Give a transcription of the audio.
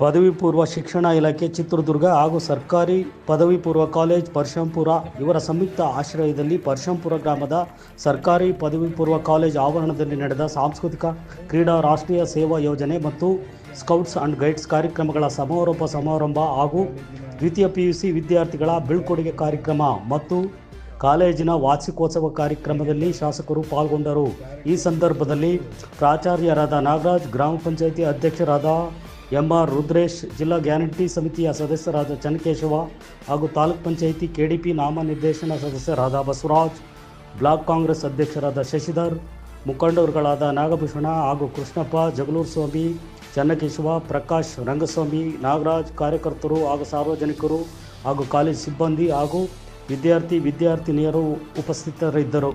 ಪದವಿ ಪೂರ್ವ ಶಿಕ್ಷಣ ಇಲಾಖೆ ಚಿತ್ರದುರ್ಗ ಹಾಗೂ ಸರ್ಕಾರಿ ಪದವಿ ಪೂರ್ವ ಕಾಲೇಜ್ ಪರಶಂಪುರ ಇವರ ಸಂಯುಕ್ತ ಆಶ್ರಯದಲ್ಲಿ ಪರಶಂಪುರ ಗ್ರಾಮದ ಸರ್ಕಾರಿ ಪದವಿ ಪೂರ್ವ ಕಾಲೇಜ್ ಆವರಣದಲ್ಲಿ ನಡೆದ ಸಾಂಸ್ಕೃತಿಕ, ಕ್ರೀಡಾ, ರಾಷ್ಟ್ರೀಯ ಸೇವಾ ಯೋಜನೆ ಮತ್ತು ಸ್ಕೌಟ್ಸ್ ಅಂಡ್ ಗೈಡ್ಸ್ ಕಾರ್ಯಕ್ರಮಗಳ ಸಮಾರೋಪ ಸಮಾರಂಭ ಹಾಗೂ ದ್ವಿತೀಯ ಸಿ ವಿದ್ಯಾರ್ಥಿಗಳ ಬೀಳ್ಕೊಡುಗೆ ಕಾರ್ಯಕ್ರಮ ಮತ್ತು ಕಾಲೇಜಿನ ವಾರ್ಷಿಕೋತ್ಸವ ಕಾರ್ಯಕ್ರಮದಲ್ಲಿ ಶಾಸಕರು ಪಾಲ್ಗೊಂಡರು. ಈ ಸಂದರ್ಭದಲ್ಲಿ ಪ್ರಾಚಾರ್ಯರಾದ ನಾಗರಾಜ್, ಗ್ರಾಮ ಪಂಚಾಯಿತಿ ಅಧ್ಯಕ್ಷರಾದ ಎಂ ಆರ್ ರುದ್ರೇಶ್ ಜಿಲ್ಲಾ ಗ್ಯಾರಂಟಿ ಸಮಿತಿಯ ಸದಸ್ಯರಾದ ಚನ್ನಕೇಶವ ಹಾಗೂ ತಾಲೂಕ್ ಪಂಚಾಯಿತಿ ಕೆಡಿಪಿ ನಾಮನಿರ್ದೇಶನ ಸದಸ್ಯರಾದ ಬಸವರಾಜ್, ಬ್ಲಾಕ್ ಕಾಂಗ್ರೆಸ್ ಅಧ್ಯಕ್ಷರಾದ ಶಶಿಧರ್, ಮುಖಂಡರುಗಳಾದ ನಾಗಭೂಷಣ ಹಾಗೂ ಕೃಷ್ಣಪ್ಪ ಜಗಳೂರು ಸ್ವಾಮಿ ಚನ್ನಕೇಶವ, ಪ್ರಕಾಶ್ ರಂಗಸ್ವಾಮಿ, ನಾಗರಾಜ್ ಕಾರ್ಯಕರ್ತರು ಹಾಗೂ ಸಾರ್ವಜನಿಕರು ಹಾಗೂ ಕಾಲೇಜ್ ಸಿಬ್ಬಂದಿ ಹಾಗೂ ವಿದ್ಯಾರ್ಥಿ, ವಿದ್ಯಾರ್ಥಿನಿಯರು ಉಪಸ್ಥಿತರಿದ್ದರು.